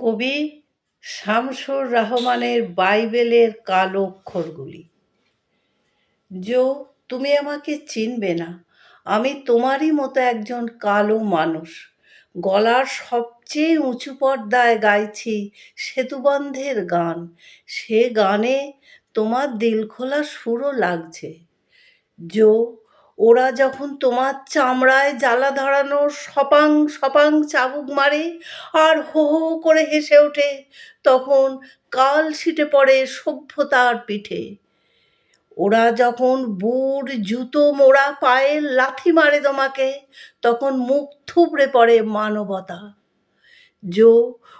কবি শামসুর রহমানের বাইবেলের কালো অক্ষরগুলি। জো, তুমি আমাকে চিনবে না। আমি তোমারই মতো একজন কালো মানুষ। গলার সবচেয়ে উঁচু পর্দায় গাইছি সেতুবন্ধের গান। সে গানে তোমার দিলখোলা সুরও লাগছে। জো ওরা যখন তোমার চামড়ায় জ্বালা ধরানো সপাং সপাং চাবুক মারে আর হো হো করে হেসে ওঠে, তখন কাল ছিটে পড়ে সভ্যতার পিঠে। ওরা যখন বুট, জুতো, মোড়া পায়ে লাথি মারে তোমাকে, তখন মুখ থুবড়ে পড়ে মানবতা। জো,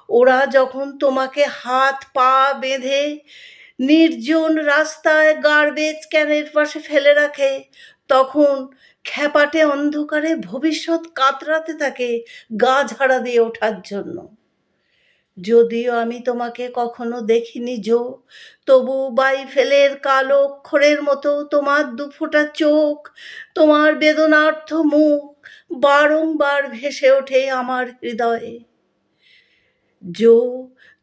ওরা যখন তোমাকে হাত পা বেঁধে নির্জন রাস্তায় গার্বেজ ক্যানের পাশে ফেলে রাখে তখন খ্যাপাটে অন্ধকারে ভবিষ্যৎ কাতরাতে থাকে গা ঝাড়া দিয়ে ওঠার জন্য। যদিও আমি তোমাকে কখনো দেখিনি জো, তবু বাইফেলের কালো অক্ষরের মতো তোমার দুফোঁটা চোখ, তোমার বেদনার্থ মুখ বারংবার ভেসে ওঠে আমার হৃদয়ে। জো,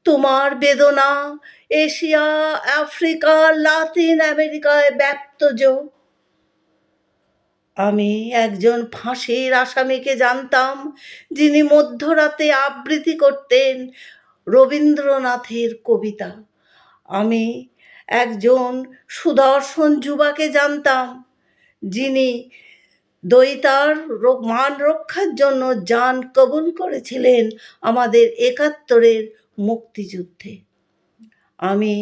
তোমার বেদনা এশিয়া, আফ্রিকা, লাতিন আমেরিকায় ব্যক্ত জো। আমি একজন ফাঁসির আসামিকে জানতাম, যিনি মধ্যরাতে আবৃত্তি করতেন রবীন্দ্রনাথের কবিতা। আমি একজন সুদর্শন যুবাকে জানতাম, যিনি দৈতার মান রক্ষার জন্য যান কবুল করেছিলেন আমাদের একাত্তরের মুক্তিযুদ্ধে। আমি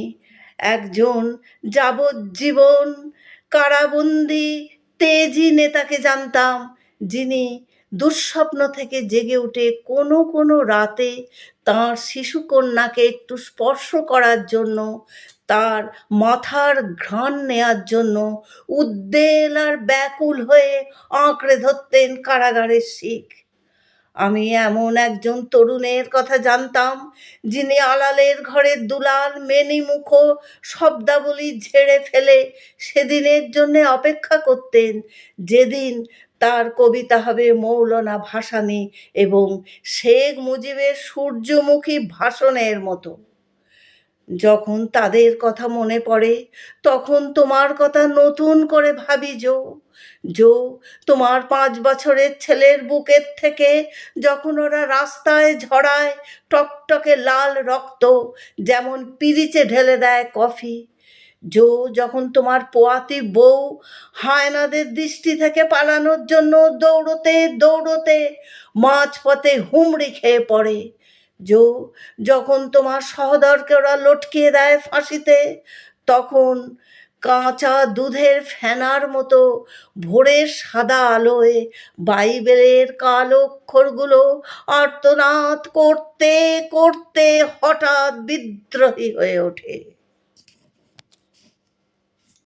একজন যাবজ্জীবন কারাবন্দি তেজি নেতাকে জানতাম, যিনি দুঃস্বপ্ন থেকে জেগে উঠে কোনো কোনো রাতে তাঁর শিশুকন্যাকে একটু স্পর্শ করার জন্য, তার মাথার ঘ্রাণ নেয়ার জন্য উদ্বেল আর ব্যাকুল হয়ে আঁকড়ে ধরতেন কারাগারের শিখ। আমি এমন একজন তরুণের কথা জানতাম, যিনি আলালের ঘরের দুলাল মেনি মুখ শব্দাবলী ঝেড়ে ফেলে সেদিনের জন্যে অপেক্ষা করতেন। যেদিন তার কবিতা হবে মৌলনা ভাসানি এবং শেখ মুজিবের সূর্যমুখী ভাষণের মতো। যখন তাদের কথা মনে পড়ে, তখন তোমার কথা নতুন করে ভাবি জো। জো, তোমার পাঁচ বছরের ছেলের বুকের থেকে যখন ওরা রাস্তায় ঝরায় টকটকে লাল রক্ত যেমন পিরিচে ঢেলে দেয় কফি। জো, যখন তোমার পোয়াতি বউ হায়নাদের দৃষ্টি থেকে পালানোর জন্য দৌড়তে দৌড়তে মাঝপথে হুমড়ি খেয়ে পড়ে জো যখন তোমার সহদরকে ওরা লটকিয়ে দেয় ফাঁসিতে, তখন কাঁচা দুধের ফেনার মতো ভোরের সাদা আলোয় বাইবেলের কালো অক্ষরগুলো আর্তনাদ করতে করতে হঠাৎ বিদ্রোহী হয়ে ওঠে।